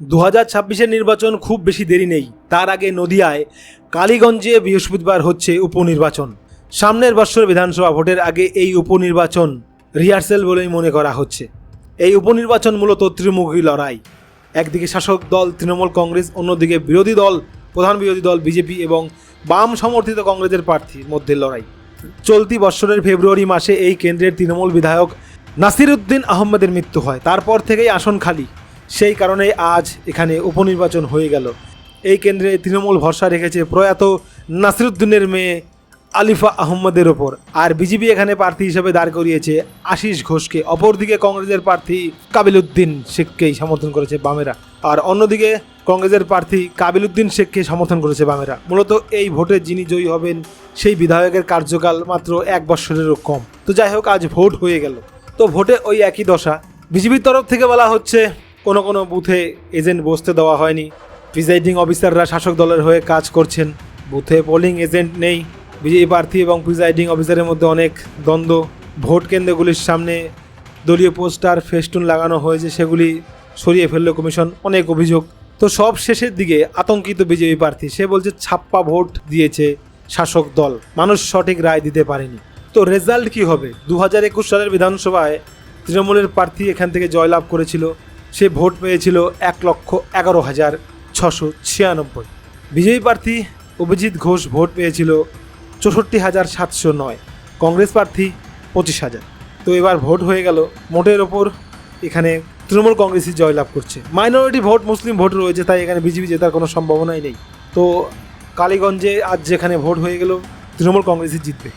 দু হাজার ছাব্বিশের নির্বাচন খুব বেশি দেরি নেই। তার আগে নদিয়ায় কালীগঞ্জে বৃহস্পতিবার হচ্ছে উপনির্বাচন। সামনের বৎসর বিধানসভা ভোটের আগে এই উপনির্বাচন রিহার্সেল বলেই মনে করা হচ্ছে। এই উপনির্বাচন মূলত ত্রিমুখী লড়াই। একদিকে শাসক দল তৃণমূল কংগ্রেস, অন্যদিকে বিরোধী দল, প্রধান বিরোধী দল বিজেপি এবং বাম সমর্থিত কংগ্রেসের প্রার্থীর মধ্যে লড়াই। চলতি বৎসরের ফেব্রুয়ারি মাসে এই কেন্দ্রের তৃণমূল বিধায়ক নাসিরুদ্দিন আহমেদের মৃত্যু হয়। তারপর থেকেই আসন খালি। সেই কারণে আজ এখানে উপনির্বাচন হয়ে গেল। এই কেন্দ্রে তৃণমূল ভরসা রেখেছে প্রয়াত নাসিরুদ্দিনের মেয়ে আলিফা আহম্মদের ওপর। আর বিজেপি এখানে প্রার্থী হিসেবে দাঁড় করিয়েছে আশিস ঘোষকে। অপরদিকে কংগ্রেসের প্রার্থী কাবিলউদ্দিন শেখকেই সমর্থন করেছে বামেরা। আর অন্যদিকে কংগ্রেসের প্রার্থী কাবিলউদ্দিন শেখকে সমর্থন করেছে বামেরা। মূলত এই ভোটে যিনি জয়ী হবেন, সেই বিধায়কের কার্যকাল মাত্র এক বৎসরেরও কম। তো যাই হোক, আজ ভোট হয়ে গেল। তো ভোটে ওই একই দশা। বিজেপির তরফ থেকে বলা হচ্ছে কোনো কোনো বুথে এজেন্ট বসতে দেওয়া হয়নি। প্রিজাইডিং অফিসাররা শাসক দলের হয়ে কাজ করছেন। বুথে পোলিং এজেন্ট নেই। বিজেপি প্রার্থী এবং প্রিজাইডিং অফিসারের মধ্যে অনেক দ্বন্দ্ব। ভোট কেন্দ্রগুলির সামনে দলীয় পোস্টার, ফেস্টুন লাগানো হয়েছে, সেগুলি সরিয়ে ফেলল কমিশন। অনেক অভিযোগ। তো সব শেষের দিকে আতঙ্কিত বিজেপি প্রার্থী। সে বলছে, ছাপ্পা ভোট দিয়েছে শাসক দল। মানুষ সঠিক রায় দিতে পারেনি। তো রেজাল্ট কি হবে? দু হাজার একুশ সালের বিধানসভায় তৃণমূলের প্রার্থী এখান থেকে জয়লাভ করেছিল। সে ভোট পেয়েছিল এক লক্ষ এগারো হাজার ছশো ছিয়ানব্বই। বিজয়ী প্রার্থী অভিজিৎ ঘোষ ভোট পেয়েছিল চৌষট্টি হাজার সাতশো নয়, কংগ্রেস প্রার্থী পঁচিশ হাজার। তো এবার ভোট হয়ে গেল, মোটের ওপর এখানে তৃণমূল কংগ্রেসই জয়লাভ করছে। মাইনরিটি ভোট, মুসলিম ভোট রয়েছে, তাই এখানে বিজেপি জেতার কোনো সম্ভাবনাই নেই। তো কালীগঞ্জে আজ যেখানে ভোট হয়ে গেল, তৃণমূল কংগ্রেসই জিতবে।